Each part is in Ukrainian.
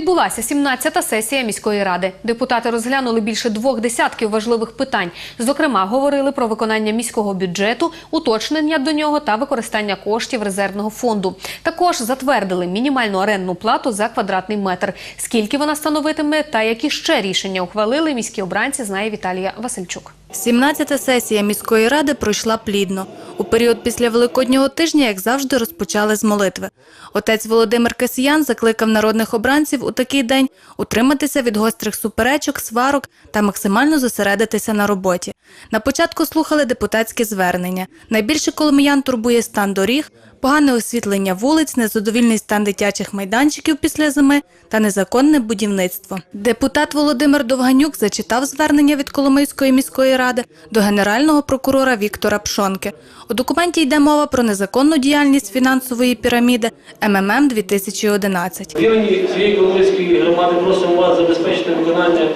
Відбулася 17-та сесія міської ради. Депутати розглянули більше двох десятків важливих питань. Зокрема, говорили про виконання міського бюджету, уточнення до нього та використання коштів резервного фонду. Також затвердили мінімальну орендну плату за квадратний метр. Скільки вона становитиме та які ще рішення ухвалили міські обранці, знає Віталія Васильчук. 17-та сесія міської ради пройшла плідно. У період після Великоднього тижня, як завжди, розпочали з молитви. Отець Володимир Касіян закликав народних обранців у такий день утриматися від гострих суперечок, сварок та максимально зосередитися на роботі. На початку слухали депутатські звернення. Найбільше коломиян турбує стан доріг, погане освітлення вулиць, незадовільний стан дитячих майданчиків після зими та незаконне будівництво. Депутат Володимир Довганюк зачитав звернення від Коломийської міської ради до генерального прокурора Віктора Пшонки. У документі йде мова про незаконну діяльність фінансової піраміди МММ 2011. В імені цієї Коломийської громади просимо вас забезпечити виконання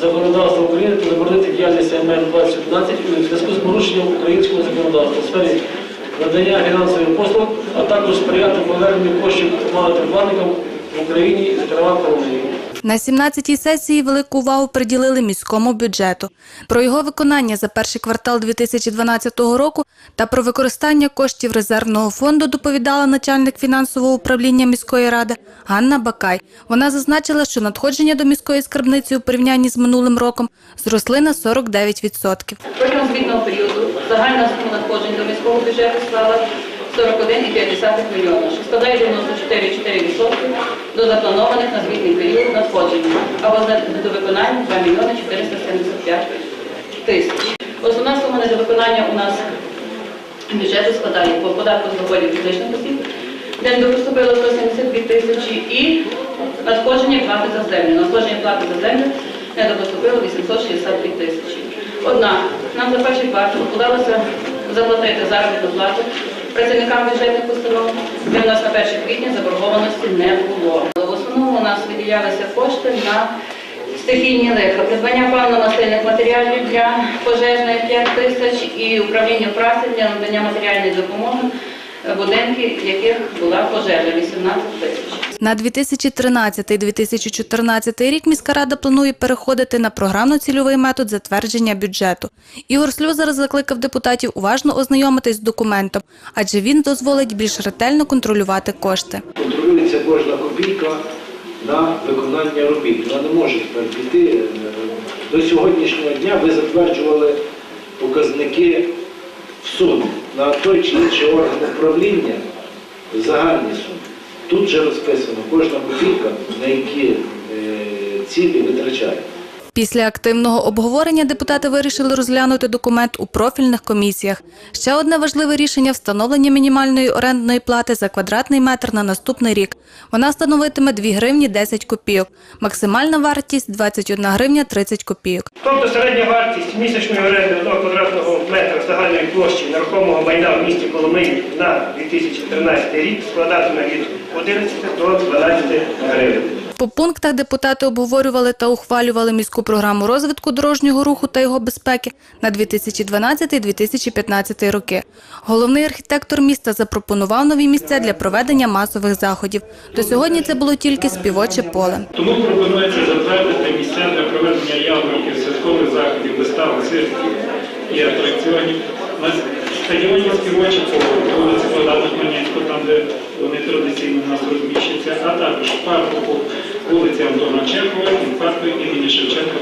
законодавства України та заборонити діяльність МР 2011 у зв'язку з порушенням українського законодавства у сфері надання фінансових послуг, а також сприяти поверненню коштів малотерплатникам в Україні, зокрема в На 17-й сесії велику увагу приділили міському бюджету. Про його виконання за перший квартал 2012 року та про використання коштів резервного фонду доповідала начальник фінансового управління міської ради Ганна Бакай. Вона зазначила, що надходження до міської скарбниці у порівнянні з минулим роком зросли на 49%. Протягом звітного періоду загальна сума надходжень до міського бюджету склала 41,5 мільйона, що складає 94,4% до запланованих на звітний період надходжень, або за недовиконання 2 мільйони 475 тисяч. Основна сума недовиконання у нас бюджету складає по податку з доходів фізичних осіб, де не поступило 172 тисячі, і надходження плати за землю. Надходження плати за землю не допоступило 862 тисячі. Однак нам за перший квартал вдалося заплатити заробітну плату. Працівникам бюджетних установ, де в нас на 1 квітня заборгованості не було. В основному у нас виділялися кошти на стихійні лиха, придбання паливно-насильних матеріалів для пожежної 5 тисяч і управління праці для надання матеріальної допомоги будинки, в яких була пожежа 18 тисяч. На 2013-2014 рік міська рада планує переходити на програмно-цільовий метод затвердження бюджету. Ігор Слюзар закликав депутатів уважно ознайомитись з документом, адже він дозволить більш ретельно контролювати кошти. контролюється кожна копійка на виконання робіт. Вона не може тепер піти. До сьогоднішнього дня ви затверджували показники в сумі на той чи інший орган управління загальні суми. Тут же розписано кожна копійка, на які е, цілі витрачає. Після активного обговорення депутати вирішили розглянути документ у профільних комісіях. Ще одне важливе рішення встановлення мінімальної орендної плати за квадратний метр на наступний рік. Вона становитиме 2 гривні 10 копійок. Максимальна вартість 21 гривня 30 копійок. Тобто середня вартість місячної оренди 1 квадратного метра загальної площі нерухомого майна в місті Коломиї на 2013 рік складатиме від 11 до 12 гривень. По пунктах депутати обговорювали та ухвалювали міську програму розвитку дорожнього руху та його безпеки на 2012-2015 роки. Головний архітектор міста запропонував нові місця для проведення масових заходів. До сьогодні це було тільки співоче поле. Тому пропонується затвердити місця для проведення ярмарків, святкових заходів, вистав, цирків і атракціонів на стадіоні співочі по вулиці Богдана Хмельницького, там де вони традиційно у нас розміщуються, а також парку вулиці Антона Чехова і імені Шевченка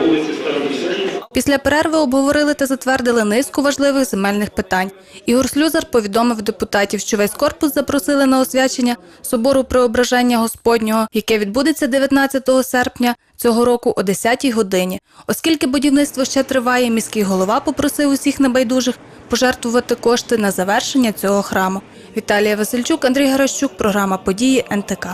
вулиці Староміській. Після перерви обговорили та затвердили низку важливих земельних питань. Ігор Слюзар повідомив депутатів, що весь корпус запросили на освячення собору Преображення Господнього, яке відбудеться 19 серпня цього року о 10-й годині. Оскільки будівництво ще триває, міський голова попросив усіх небайдужих пожертвувати кошти на завершення цього храму. Віталія Васильчук, Андрій Гаращук, програма Події НТК.